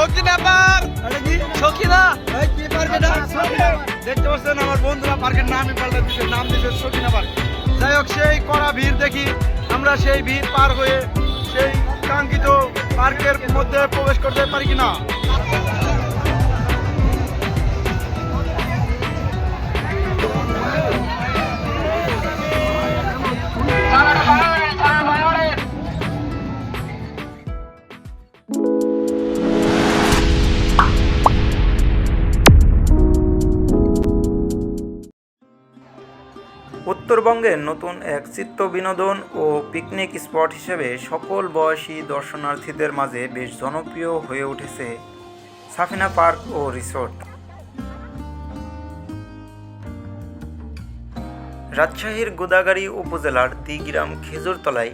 সখী ব্যাপার সখী না। কি পারবে না? দেখতে পাচ্ছেন আমার বন্ধুরা পার্কের নামই পাল্টে দিচ্ছে নাম দিচ্ছে সখিনা পার্ক যাই হোক সেই কড়া ভিড় দেখি আমরা সেই ভিড় পার হয়ে সেই কাঙ্ক্ষিত পার্কের মধ্যে প্রবেশ করতে পারি কিনা। উত্তরবঙ্গের নতুন এক চিত্ত বিনোদন ও পিকনিক স্পট হিসেবে সকল বয়সী দর্শনার্থীদের মাঝে বেশ জনপ্রিয় হয়ে উঠেছে সাফিনা পার্ক ও রিসোর্ট। রাজশাহীর গোদাগাড়ি উপজেলার দিগ্রাম খেজুরতলায়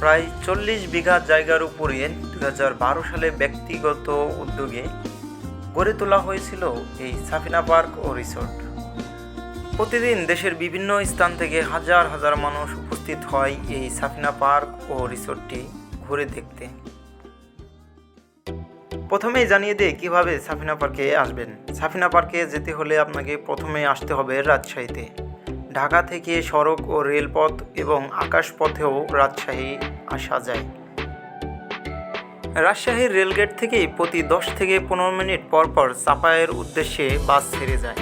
প্রায় চল্লিশ বিঘা জায়গার উপরে দুহাজার বারো সালে ব্যক্তিগত উদ্যোগে গড়ে তোলা হয়েছিল এই সাফিনা পার্ক ও রিসোর্ট। প্রতিদিন দেশের বিভিন্ন স্থান থেকে হাজার হাজার মানুষ উপস্থিত হয় এই সাফিনা পার্ক ও রিসোর্টটি ঘুরে দেখতে। প্রথমেই জানিয়ে দিই কীভাবে সাফিনা পার্কে আসবেন। সাফিনা পার্কে যেতে হলে আপনাকে প্রথমে আসতে হবে রাজশাহীতে। ঢাকা থেকে সড়ক ও রেলপথ এবং আকাশপথেও রাজশাহী আসা যায়। রাজশাহীর রেলগেট থেকেই প্রতি দশ থেকে পনেরো মিনিট পর পর চাপায়ের উদ্দেশ্যে বাস ছেড়ে যায়।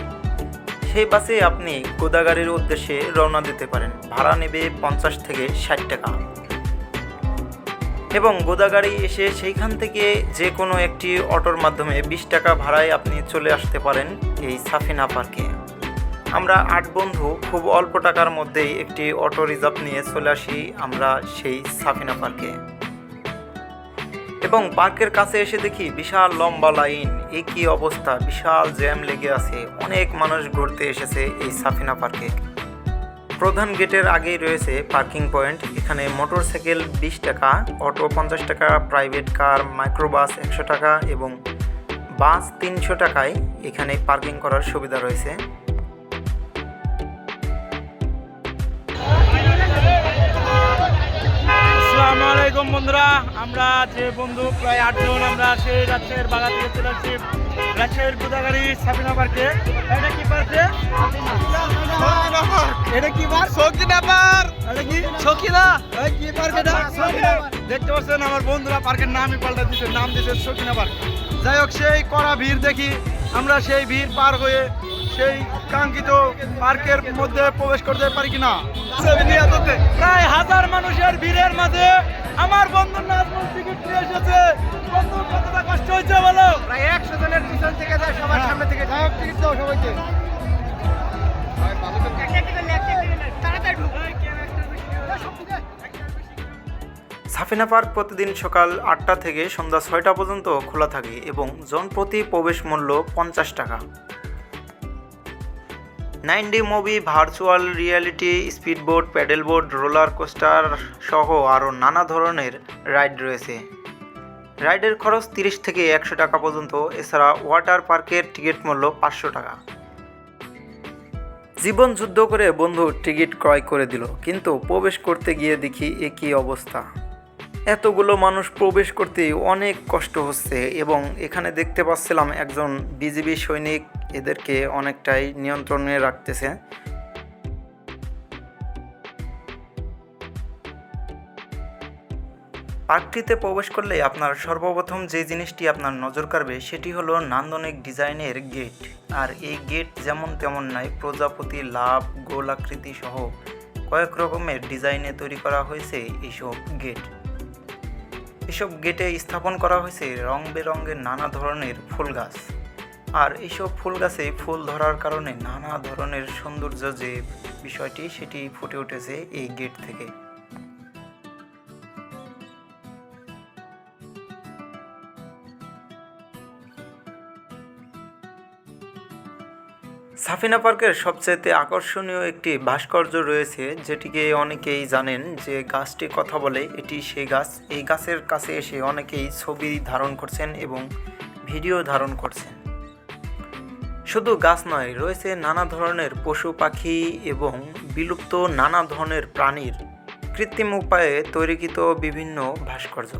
সেই বাসে আপনি গোদাগাড়ির উদ্দেশ্যে রওনা দিতে পারেন। ভাড়া নেবে পঞ্চাশ থেকে ষাট টাকা। এবং গোদাগাড়ি এসে সেইখান থেকে যে কোনো একটি অটোর মাধ্যমে বিশ টাকা ভাড়ায় আপনি চলে আসতে পারেন এই সাফিনা পার্কে। আমরা আট বন্ধু খুব অল্প টাকার মধ্যেই একটি অটো রিজার্ভ নিয়ে চলে আসি আমরা সেই সাফিনা পার্কে। এবং পার্কের কাছে এসে দেখি বিশাল লম্বা লাইন। এ কি অবস্থা, বিশাল জ্যাম লেগে আছে। অনেক মানুষ ঘুরতে এসেছে এই সাফিনা পার্কে। প্রধান গেটের আগেই রয়েছে পার্কিং পয়েন্ট। এখানে মোটরসাইকেল বিশ টাকা, অটো পঞ্চাশ টাকা, প্রাইভেট কার, মাইক্রোবাস একশো টাকা এবং বাস তিনশো টাকায় এখানে পার্কিং করার সুবিধা রয়েছে। আলাইকুম বন্ধুরা আমরা যে বন্ধু প্রায় আটজন আমরা সেই রাজশাহীর বাগা থেকে চলে আসছি। রাজশাহীর গোদাগাড়ি সাবিনা পার্কে। এটা কি পার্কে? এটা কি পার সখী ব্যাপার এটা কি? সখী কি পারবে না দেখতে পাচ্ছেন আমার বন্ধুরা পার্কের নামই পাল্টে দিচ্ছে নাম দিচ্ছে সখিনা পার্ক। যাই হোক সেই কড়া ভিড় দেখি আমরা সেই ভিড় পার হয়ে সেই কাঙ্ক্ষিত পার্কের মধ্যে প্রবেশ করতে পারি কিনা? প্রায় হাজার মানুষের ভিড়ের মাঝে আমার বন্ধু নাজমুল টিকিট নিয়ে এসেছে। বন্ধু কতটা কষ্ট হয়েছে বলো? প্রায় একশো জনের পিছন থেকে যায় সবার হ্যাঁ। সামনে থেকে যাই হোক টিকিট দাও সবাইকে। সাফিনা পার্ক প্রতিদিন সকাল আটটা থেকে সন্ধ্যা ছয়টা পর্যন্ত খোলা থাকে এবং জনপ্রতি প্রবেশ মূল্য পঞ্চাশ টাকা। Nine D movie, virtual reality, speedboat, paddleboat, roller coaster সহ আরও নানা ধরনের রাইড রয়েছে। রাইডের খরচ তিরিশ থেকে একশো টাকা পর্যন্ত, এছাড়া ওয়াটার পার্কের টিকিট মূল্য পাঁচশো টাকা। জীবন যুদ্ধ করে বন্ধু টিকিট ক্রয় করে দিল, কিন্তু প্রবেশ করতে গিয়ে দেখি এ কী অবস্থা। এতগুলো মানুষ প্রবেশ করতে অনেক কষ্ট হচ্ছে এবং এখানে দেখতে পাচ্ছিলাম একজন বিজিবি সৈনিক এদেরকে অনেকটাই নিয়ন্ত্রণে রাখতেছে। পার্কটিতে প্রবেশ করলে আপনার সর্বপ্রথম যে জিনিসটি আপনার নজর কাড়বে সেটি হলো নান্দনিক ডিজাইনের গেট। আর এই গেট যেমন তেমন নাই, প্রজাপতি, লাভ গোলাকৃতি সহ কয়েক রকমের ডিজাইনে তৈরি করা হয়েছে এইসব গেট। এসব গেটে স্থাপন করা হয়েছে রং বেরঙের নানা ধরনের ফুল গাছ। আর এইসব ফুল গাছে ফুল ধরার কারণে নানা ধরনের সৌন্দর্য যে বিষয়টি, সেটি ফুটে উঠেছে এই গেট থেকে। সাফিনা পার্কের সবচাইতে আকর্ষণীয় একটি ভাস্কর্য রয়েছে, যেটিকে অনেকেই জানেন যে গাছটি কথা বলে, এটি সেই গাছ। এই গাছের কাছে এসে অনেকেই ছবি ধারণ করছেন এবং ভিডিও ধারণ করছেন। শুধু গাছ নয়, রয়েছে নানা ধরনের পশু পাখি এবং বিলুপ্ত নানা ধরনের প্রাণীর কৃত্রিম উপায়ে তৈরিকৃত বিভিন্ন ভাস্কর্য।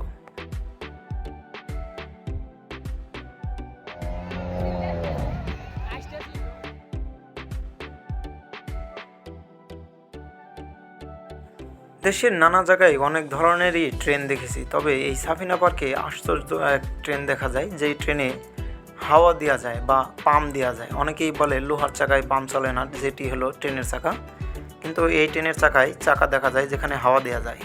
দেশের নানা জায়গায় অনেক ধরনেরই ট্রেন দেখেছি। তবে এই সাফিনা পার্কে আশ্চর্য এক ট্রেন দেখা যায় যেই ট্রেনে হাওয়া দেওয়া যায় বা পাম দেওয়া যায়। অনেকেই বলে লোহার চাকায় পাম চলে না যেটি হলো ট্রেনের চাকা। কিন্তু এই ট্রেনের চাকায় চাকা দেখা যায় যেখানে হাওয়া দেওয়া যায়।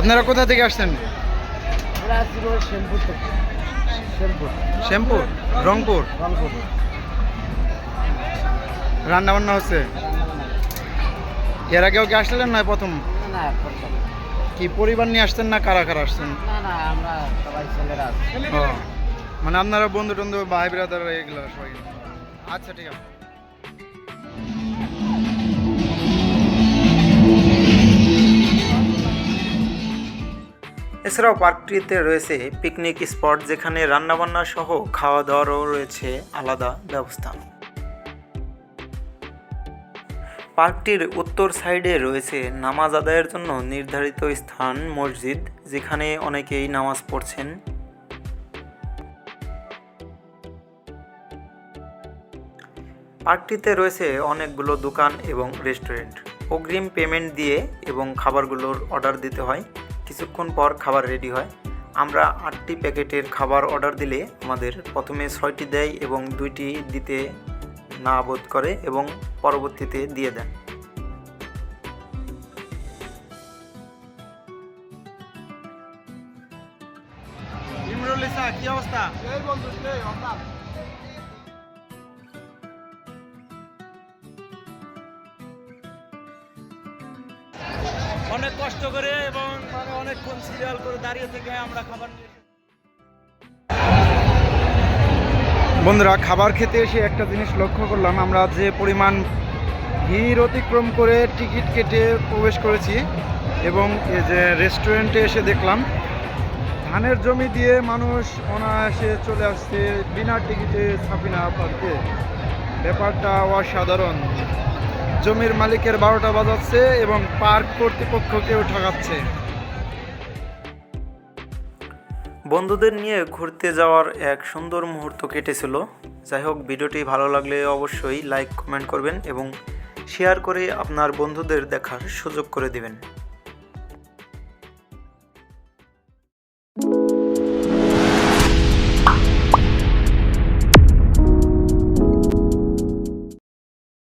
আপনারা কোথা থেকে আসছেন? শ্যামপুর? রংপুর? রংপুর। রান্না বান্না হচ্ছে? এর আগেও কি আসলেন না প্রথম? প্রথম কি পরিবার নিয়ে আসছেন না কারা কারা আসছেন? না না আমরা সবাই ছেলেরা আছি। ও মানে আপনারা বন্ধু টন্ধু ভাই ব্রাদার এগুলো সবাই আচ্ছা ঠিক আছে। এছাড়াও পার্কটিতে রয়েছে পিকনিক স্পট যেখানে রান্নাবান্না সহ খাওয়া দাওয়ারও রয়েছে আলাদা ব্যবস্থা। পার্কটির উত্তর সাইডে রয়েছে নামাজ আদায়ের জন্য নির্ধারিত স্থান, মসজিদ, যেখানে অনেকেই নামাজ পড়ছেন। পার্কটিতে রয়েছে অনেকগুলো দোকান এবং রেস্টুরেন্ট। অগ্রিম পেমেন্ট দিয়ে এবং খাবারগুলোর অর্ডার দিতে হয়। কিছুক্ষণ পর খাবার রেডি হয়। আমরা আটটি প্যাকেটের খাবার অর্ডার দিলে আমাদের প্রথমে ছয়টি দেয় এবং দুইটি দিতে না বোধ করে এবং পরবর্তীতে দিয়ে দেন। ইমরুল কি অবস্থা? এই বন্ধু অনেক কষ্ট করে এবং মানে অনেকক্ষণ সিরিয়াল করে দাঁড়িয়ে থেকে আমরা খাবার নিয়ে বন্ধুরা, খাবার খেতে এসে একটা জিনিস লক্ষ্য করলাম। আমরা যে পরিমাণ ভিড় অতিক্রম করে টিকিট কেটে প্রবেশ করেছি এবং এই যে রেস্টুরেন্টে এসে দেখলাম, ধানের জমি দিয়ে মানুষ অনায়াসে চলে আসছে বিনা টিকিটে ছাপিনা পার্কে। ব্যাপারটা অসাধারণ। জমির মালিকের বারোটা বাজাচ্ছে এবং পার্ক কর্তৃপক্ষকেও ঠকাচ্ছে। বন্ধুদের নিয়ে ঘুরতে যাওয়ার এক সুন্দর মুহূর্ত কেটেছিল। যাই হোক, ভিডিওটি ভালো লাগলে অবশ্যই লাইক কমেন্ট করবেন এবং শেয়ার করে আপনার বন্ধুদের দেখার সুযোগ করে দিবেন।